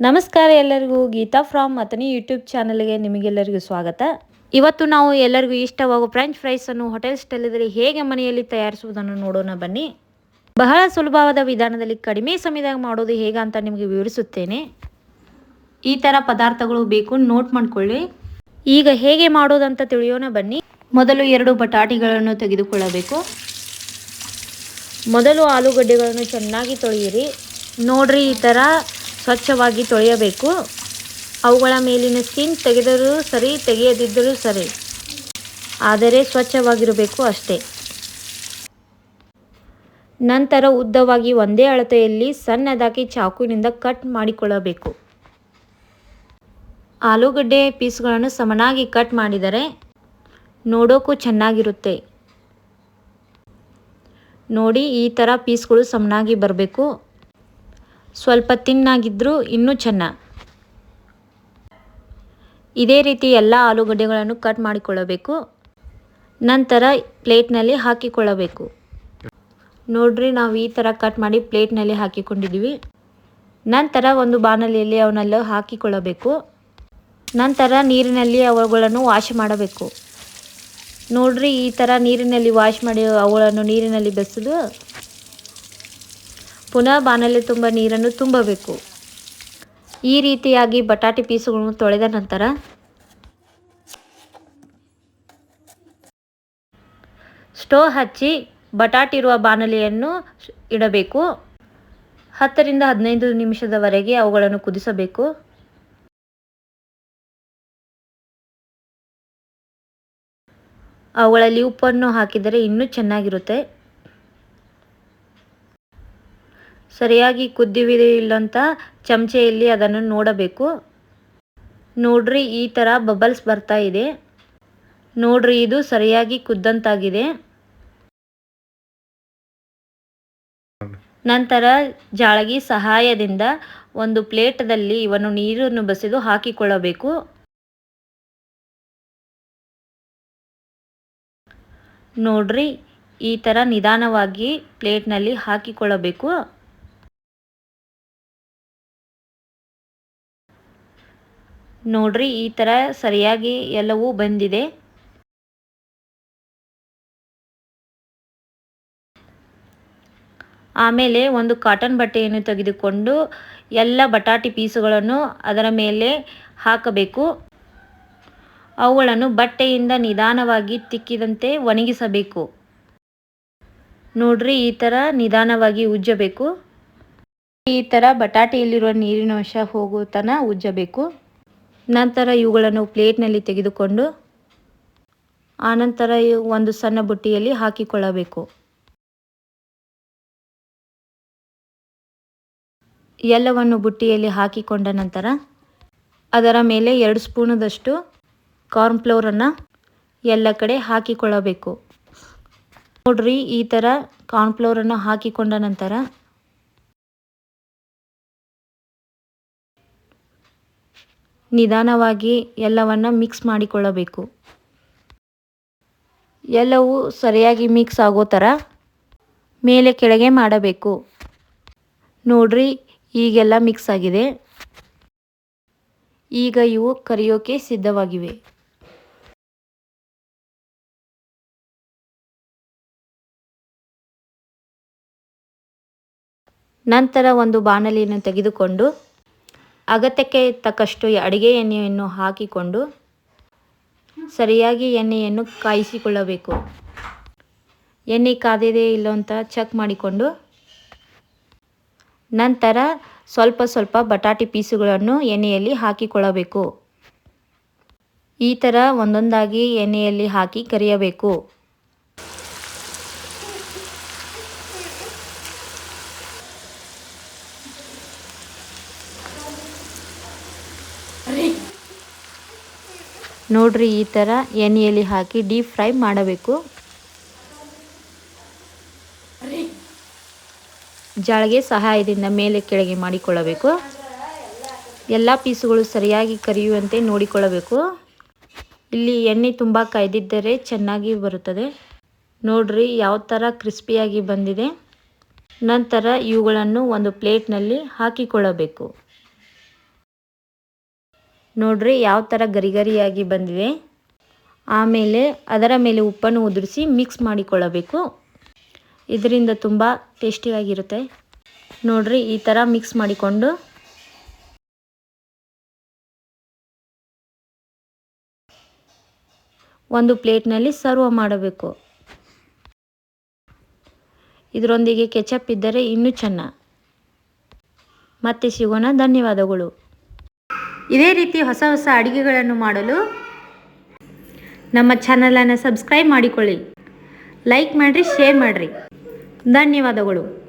ನಮಸ್ಕಾರ ಎಲ್ಲರಿಗೂ. Geetha from Athani YouTube ಚಾನಲ್ಗೆ ನಿಮಗೆಲ್ಲರಿಗೂ ಸ್ವಾಗತ. ಇವತ್ತು ನಾವು ಎಲ್ಲರಿಗೂ ಇಷ್ಟವಾಗುವ ಫ್ರೆಂಚ್ ಫ್ರೈಸನ್ನು ಹೋಟೆಲ್ ಸ್ಟೈಲದಲ್ಲಿ ಹೇಗೆ ಮನೆಯಲ್ಲಿ ತಯಾರಿಸುವುದನ್ನು ನೋಡೋಣ ಬನ್ನಿ. ಬಹಳ ಸುಲಭವಾದ ವಿಧಾನದಲ್ಲಿ ಕಡಿಮೆ ಸಮಯದಾಗ ಮಾಡೋದು ಹೇಗೆ ಅಂತ ನಿಮಗೆ ವಿವರಿಸುತ್ತೇನೆ. ಈ ಥರ ಪದಾರ್ಥಗಳು ಬೇಕು ನೋಟ್ ಮಾಡ್ಕೊಳ್ಳಿ. ಈಗ ಹೇಗೆ ಮಾಡೋದಂತ ತಿಳಿಯೋಣ ಬನ್ನಿ. ಮೊದಲು ಎರಡು ಬಟಾಟಿಗಳನ್ನು ತೆಗೆದುಕೊಳ್ಳಬೇಕು. ಮೊದಲು ಆಲೂಗಡ್ಡೆಗಳನ್ನು ಚೆನ್ನಾಗಿ ತೊಳೆಯಿರಿ. ನೋಡ್ರಿ ಈ ಥರ ಸ್ವಚ್ಛವಾಗಿ ತೊಳೆಯಬೇಕು. ಅವುಗಳ ಮೇಲಿನ ಸ್ಕಿನ್ ತೆಗೆದರೂ ಸರಿ, ತೆಗೆಯದಿದ್ದರೂ ಸರಿ. ಆದರೆ ಸ್ವಚ್ಛವಾಗಿರಬೇಕು ಅಷ್ಟೇ. ನಂತರ ಉದ್ದವಾಗಿ ಒಂದೇ ಅಳತೆಯಲ್ಲಿ ಸಣ್ಣದಾಗಿ ಚಾಕುವಿನಿಂದ ಕಟ್ ಮಾಡಿಕೊಳ್ಳಬೇಕು. ಆಲೂಗಡ್ಡೆ ಪೀಸ್ಗಳನ್ನು ಸಮನಾಗಿ ಕಟ್ ಮಾಡಿದರೆ ನೋಡೋಕ್ಕೂ ಚೆನ್ನಾಗಿರುತ್ತೆ. ನೋಡಿ, ಈ ಥರ ಪೀಸ್ಗಳು ಸಮನಾಗಿ ಬರಬೇಕು. ಸ್ವಲ್ಪ ತಿನ್ನಾಗಿದ್ದರೂ ಇನ್ನೂ ಚೆನ್ನ. ಇದೇ ರೀತಿ ಎಲ್ಲ ಆಲೂಗಡ್ಡೆಗಳನ್ನು ಕಟ್ ಮಾಡಿಕೊಳ್ಳಬೇಕು. ನಂತರ ಪ್ಲೇಟ್ನಲ್ಲಿ ಹಾಕಿಕೊಳ್ಳಬೇಕು. ನೋಡ್ರಿ, ನಾವು ಈ ಥರ ಕಟ್ ಮಾಡಿ ಪ್ಲೇಟ್ನಲ್ಲಿ ಹಾಕಿಕೊಂಡಿದ್ದೀವಿ. ನಂತರ ಒಂದು ಬಾಣಲಿಯಲ್ಲಿ ಅವನ್ನೆಲ್ಲ ಹಾಕಿಕೊಳ್ಳಬೇಕು. ನಂತರ ನೀರಿನಲ್ಲಿ ಅವುಗಳನ್ನು ವಾಶ್ ಮಾಡಬೇಕು. ನೋಡ್ರಿ, ಈ ಥರ ನೀರಿನಲ್ಲಿ ವಾಶ್ ಮಾಡಿ ಅವುಗಳನ್ನು ನೀರಿನಲ್ಲಿ ಬೆಸೆದು ಪುನಃ ಬಾಣಲೆ ತುಂಬ ನೀರನ್ನು ತುಂಬಬೇಕು. ಈ ರೀತಿಯಾಗಿ ಬಟಾಟೆ ಪೀಸುಗಳನ್ನು ತೊಳೆದ ನಂತರ ಸ್ಟೋವ್ ಹಚ್ಚಿ ಬಟಾಟೆ ಇರುವ ಬಾಣಲೆಯನ್ನು ಇಡಬೇಕು. ಹತ್ತರಿಂದ ಹದಿನೈದು ನಿಮಿಷದವರೆಗೆ ಅವುಗಳನ್ನು ಕುದಿಸಬೇಕು. ಅವುಗಳಲ್ಲಿ ಉಪ್ಪನ್ನು ಹಾಕಿದರೆ ಇನ್ನೂ ಚೆನ್ನಾಗಿರುತ್ತೆ. ಸರಿಯಾಗಿ ಕುದ್ದಿವಿದೆ ಇಲ್ಲಂತ ಚಮಚೆಯಲ್ಲಿ ಅದನ್ನು ನೋಡಬೇಕು. ನೋಡ್ರಿ, ಈ ಥರ ಬಬಲ್ಸ್ ಬರ್ತಾ ಇದೆ. ನೋಡ್ರಿ, ಇದು ಸರಿಯಾಗಿ ಕುದ್ದಂತಾಗಿದೆ. ನಂತರ ಜಾಳಗಿ ಸಹಾಯದಿಂದ ಒಂದು ಪ್ಲೇಟದಲ್ಲಿ ಇವನ್ನು ನೀರನ್ನು ಬಸಿದು ಹಾಕಿಕೊಳ್ಳಬೇಕು. ನೋಡ್ರಿ, ಈ ಥರ ನಿಧಾನವಾಗಿ ಪ್ಲೇಟ್ನಲ್ಲಿ ಹಾಕಿಕೊಳ್ಳಬೇಕು. ನೋಡ್ರಿ, ಈ ಥರ ಸರಿಯಾಗಿ ಎಲ್ಲವೂ ಬಂದಿದೆ. ಆಮೇಲೆ ಒಂದು ಕಾಟನ್ ಬಟ್ಟೆಯನ್ನು ತೆಗೆದುಕೊಂಡು ಎಲ್ಲ ಬಟಾಟಿ ಪೀಸುಗಳನ್ನು ಅದರ ಮೇಲೆ ಹಾಕಬೇಕು. ಅವುಗಳನ್ನು ಬಟ್ಟೆಯಿಂದ ನಿಧಾನವಾಗಿ ತಿಕ್ಕಿದಂತೆ ಒಣಗಿಸಬೇಕು. ನೋಡ್ರಿ, ಈ ಥರ ನಿಧಾನವಾಗಿ ಉಜ್ಜಬೇಕು. ಈ ಥರ ಬಟಾಟೆಯಲ್ಲಿರುವ ನೀರಿನ ಅಂಶ ಹೋಗೋ ತನ ಉಜ್ಜಬೇಕು. ನಂತರ ಇವುಗಳನ್ನು ಪ್ಲೇಟ್ನಲ್ಲಿ ತೆಗೆದುಕೊಂಡು ಆನಂತರ ಒಂದು ಸಣ್ಣ ಬುಟ್ಟಿಯಲ್ಲಿ ಹಾಕಿಕೊಳ್ಳಬೇಕು. ಎಲ್ಲವನ್ನು ಬುಟ್ಟಿಯಲ್ಲಿ ಹಾಕಿಕೊಂಡ ನಂತರ ಅದರ ಮೇಲೆ ಎರಡು ಸ್ಪೂನದಷ್ಟು ಕಾರ್ನ್ಫ್ಲೋರನ್ನು ಎಲ್ಲ ಕಡೆ ಹಾಕಿಕೊಳ್ಳಬೇಕು. ನೋಡ್ರಿ, ಈ ಥರ ಕಾರ್ನ್ಫ್ಲೋರನ್ನು ಹಾಕಿಕೊಂಡ ನಂತರ ನಿಧಾನವಾಗಿ ಎಲ್ಲವನ್ನ ಮಿಕ್ಸ್ ಮಾಡಿಕೊಳ್ಳಬೇಕು. ಎಲ್ಲವೂ ಸರಿಯಾಗಿ ಮಿಕ್ಸ್ ಆಗೋ ಥರ ಮೇಲೆ ಕೆಳಗೆ ಮಾಡಬೇಕು. ನೋಡ್ರಿ, ಈಗೆಲ್ಲ ಮಿಕ್ಸ್ ಆಗಿದೆ. ಈಗ ಇವು ಕರಿಯೋಕೆ ಸಿದ್ಧವಾಗಿವೆ. ನಂತರ ಒಂದು ಬಾಣಲಿಯನ್ನು ತೆಗೆದುಕೊಂಡು ಅಗತ್ಯಕ್ಕೆ ತಕ್ಕಷ್ಟು ಅಡುಗೆ ಎಣ್ಣೆಯನ್ನು ಹಾಕಿಕೊಂಡು ಸರಿಯಾಗಿ ಎಣ್ಣೆಯನ್ನು ಕಾಯಿಸಿಕೊಳ್ಳಬೇಕು. ಎಣ್ಣೆ ಕಾದಿದೆ ಇಲ್ಲೋ ಅಂತ ಚೆಕ್ ಮಾಡಿಕೊಂಡು ನಂತರ ಸ್ವಲ್ಪ ಸ್ವಲ್ಪ ಬಟಾಟಿ ಪೀಸುಗಳನ್ನು ಎಣ್ಣೆಯಲ್ಲಿ ಹಾಕಿಕೊಳ್ಳಬೇಕು. ಈ ಥರ ಒಂದೊಂದಾಗಿ ಎಣ್ಣೆಯಲ್ಲಿ ಹಾಕಿ ಕರಿಯಬೇಕು. ನೋಡ್ರಿ ಈ ಥರ ಎಣ್ಣೆಯಲ್ಲಿ ಹಾಕಿ ಡೀಪ್ ಫ್ರೈ ಮಾಡಬೇಕು. ಜಾಳಿಗೆ ಸಹಾಯದಿಂದ ಮೇಲೆ ಕೆಳಗೆ ಮಾಡಿಕೊಳ್ಳಬೇಕು. ಎಲ್ಲ ಪೀಸುಗಳು ಸರಿಯಾಗಿ ಕರಿಯುವಂತೆ ನೋಡಿಕೊಳ್ಳಬೇಕು. ಇಲ್ಲಿ ಎಣ್ಣೆ ತುಂಬ ಕಾಯ್ದಿದ್ದರೆ ಚೆನ್ನಾಗಿ ಬರುತ್ತದೆ. ನೋಡ್ರಿ ಯಾವ ಥರ ಕ್ರಿಸ್ಪಿಯಾಗಿ ಬಂದಿದೆ. ನಂತರ ಇವುಗಳನ್ನು ಒಂದು ಪ್ಲೇಟ್ನಲ್ಲಿ ಹಾಕಿಕೊಳ್ಳಬೇಕು. ನೋಡ್ರಿ ಯಾವ ಥರ ಗರಿಗರಿಯಾಗಿ ಬಂದಿವೆ. ಆಮೇಲೆ ಅದರ ಮೇಲೆ ಉಪ್ಪನ್ನು ಉದುರಿಸಿ ಮಿಕ್ಸ್ ಮಾಡಿಕೊಳ್ಳಬೇಕು. ಇದರಿಂದ ತುಂಬ ಟೇಸ್ಟಿಯಾಗಿರುತ್ತೆ ನೋಡ್ರಿ ಈ ಥರ ಮಿಕ್ಸ್ ಮಾಡಿಕೊಂಡು. ಒಂದು ಪ್ಲೇಟ್ನಲ್ಲಿ ಸರ್ವ್ ಮಾಡಬೇಕು. ಇದರೊಂದಿಗೆ ಕೆಚಪ್ ಇದ್ದರೆ ಇನ್ನೂ ಚೆನ್ನ ಮತ್ತೆ ಸಿಗೋಣ, ಧನ್ಯವಾದಗಳು. ಇದೇ ರೀತಿ ಹೊಸ ಹೊಸ ಅಡುಗೆಗಳನ್ನು ಮಾಡಲು ನಮ್ಮ ಚಾನಲನ್ನು ಸಬ್ಸ್ಕ್ರೈಬ್ ಮಾಡಿಕೊಳ್ಳಿ. ಲೈಕ್ ಮಾಡಿರಿ, ಶೇರ್ ಮಾಡಿರಿ. ಧನ್ಯವಾದಗಳು.